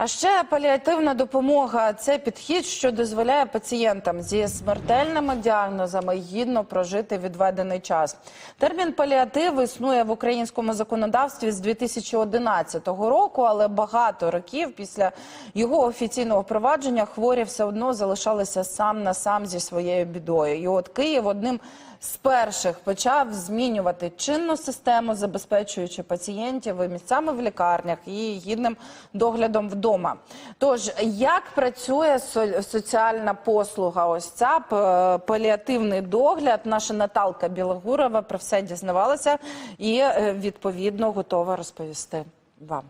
А ще паліативна допомога це підхід, що дозволяє пацієнтам зі смертельними діагнозами гідно прожити відведений час. Термін паліатив існує в українському законодавстві з 2011 року, але багато років після його офіційного впровадження хворі все одно залишалися сам на сам зі своєю бідою. І от Київ одним з перших почав змінювати чинну систему, забезпечуючи пацієнтів і місцями в лікарнях і гідним доглядом вдома. Тож, як працює соціальна послуга? Ось ця паліативний догляд. Наша Наталка Білогурова про все дізнавалася і е, відповідно готова розповісти вам.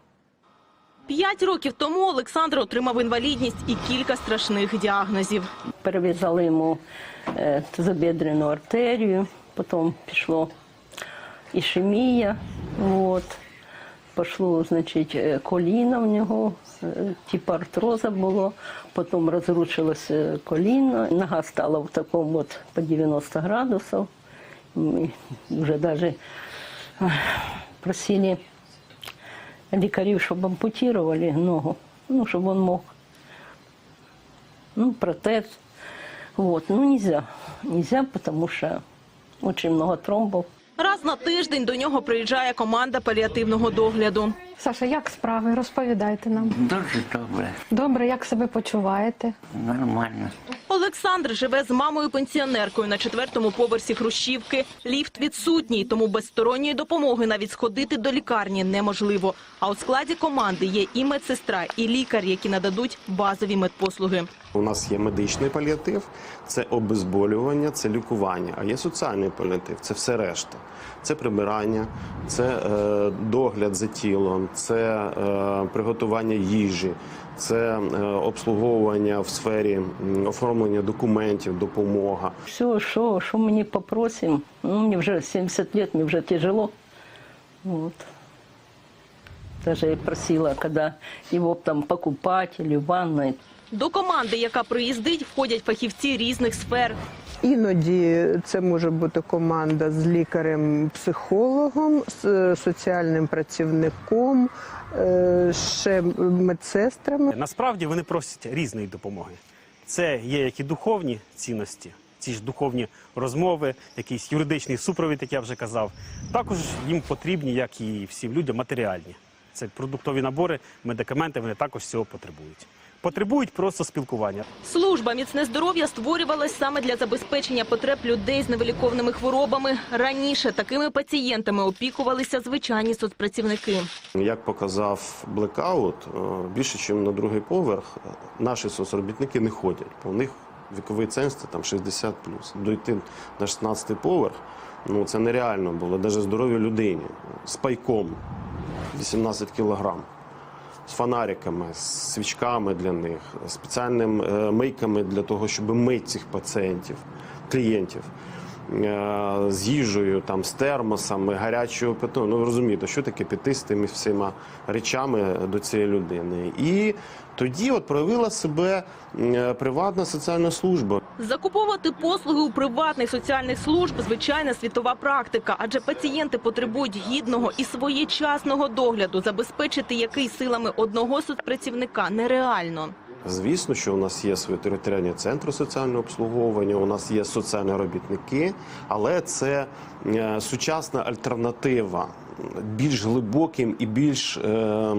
П'ять років тому Олександр отримав інвалідність і кілька страшних діагнозів. Перев'язали йому е, тазобідрену артерію, потім пішло ішемія, от. Пошло, значить, е, коліна в нього, е, типу артроза було, потім розрушилося коліно, нога стала в такому от по 90 градусів. Ми вже навіть просили лікарів, щоб ампутували ногу, ну, щоб він мог ну, протез. Вот. Ну, нельзя. Нельзя, потому что очень много тромбов. Раз на тиждень до нього приїжджає команда паліативного догляду. Саша, як справи? Розповідайте нам. Дуже добре, Добре, як себе почуваєте? нормально. Олександр живе з мамою пенсіонеркою на четвертому поверсі Хрущівки. Ліфт відсутній, тому без сторонньої допомоги навіть сходити до лікарні неможливо. А у складі команди є і медсестра, і лікар, які нададуть базові медпослуги. У нас є медичний паліатив, це обезболювання, це лікування. А є соціальний паліатив, це все решта. Це прибирання, це е, догляд за тілом, це е, приготування їжі, це е, обслуговування в сфері оформлення документів, допомога. Все, що що мені попросимо, попросим, ну, мені вже 70 років, мені вже тяжело. Вот. Даже я просила, когда его там покупать или в ванной. До команди, яка приїздить, входять фахівці різних сфер. Іноді це може бути команда з лікарем-психологом, з е, соціальним працівником, е, ще медсестрами. Насправді вони просять різної допомоги. Це є як і духовні цінності, ці ж духовні розмови, якийсь юридичний супровід, як я вже казав. Також їм потрібні, як і всім людям, матеріальні. Це продуктові набори, медикаменти, вони також цього потребують. Потребують просто спілкування. Служба міцне здоров'я створювалась саме для забезпечення потреб людей з невиліковними хворобами. Раніше такими пацієнтами опікувалися звичайні соцпрацівники. Як показав блекаут, е, більше ніж на другий поверх наші соцробітники не ходять, у них віковий ценз це там 60 Дойти на 16-й поверх ну це нереально було, навіть здоровій людині з пайком 18 кілограм. З фонариками, з свічками для них, спеціальними е, мийками для того, щоб мити цих пацієнтів, клієнтів, е, з їжею, там, з термосами, гарячою питою. Ну розумієте, що таке піти з тими всіма речами до цієї людини. І тоді от проявила себе е, приватна соціальна служба. Закуповувати послуги у приватних соціальних служб – звичайна світова практика, адже пацієнти потребують гідного і своєчасного догляду, забезпечити який силами одного соцпрацівника нереально. Звісно, що у нас є свої територіальні центри соціального обслуговування, у нас є соціальні робітники, але це е, сучасна альтернатива більш глибоким і більш е,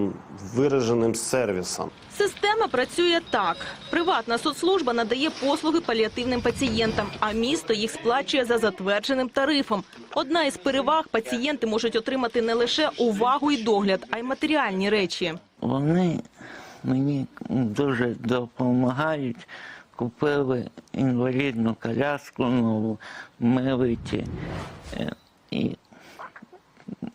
вираженим сервісом. Система працює так. Приватна соцслужба надає послуги паліативним пацієнтам, а місто їх сплачує за затвердженим тарифом. Одна із переваг – пацієнти можуть отримати не лише увагу і догляд, а й матеріальні речі. Вони мені дуже допомагають. Купили інвалідну коляску нову, милиті. Е, І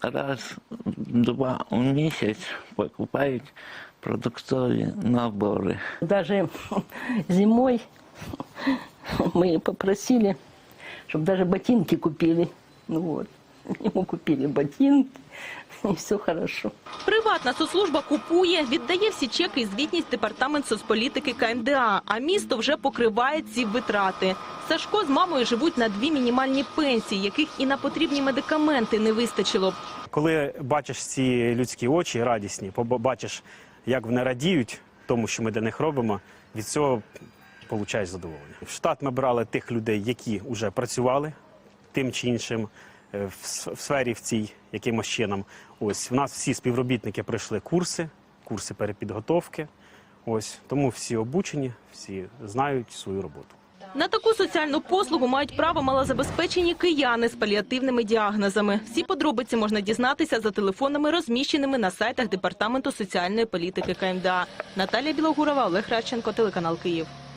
раз, два у місяць покупають продуктові набори. Даже зимой мы попросили, чтобы даже ботинки купили. Ну вот. Ему купили ботинки, и все хорошо. Приватна соцслужба купує, віддає всі чеки і звітність департамент соцполітики КМДА, а місто вже покриває ці витрати. Сашко з мамою живуть на дві мінімальні пенсії, яких і на потрібні медикаменти не вистачило б. Коли бачиш ці людські очі радісні, побачиш, як вони радіють, тому, що ми для них робимо, від цього получають задоволення. В штат ми брали тих людей, які вже працювали тим чи іншим в сфері в цій якимось чином. Ось в нас всі співробітники пройшли курси, курси перепідготовки. Ось тому всі обучені, всі знають свою роботу. На таку соціальну послугу мають право малозабезпечені кияни з паліативними діагнозами. Всі подробиці можна дізнатися за телефонами, розміщеними на сайтах Департаменту соціальної політики КМДА. Наталія Білогурова, Олег Радченко, телеканал Київ.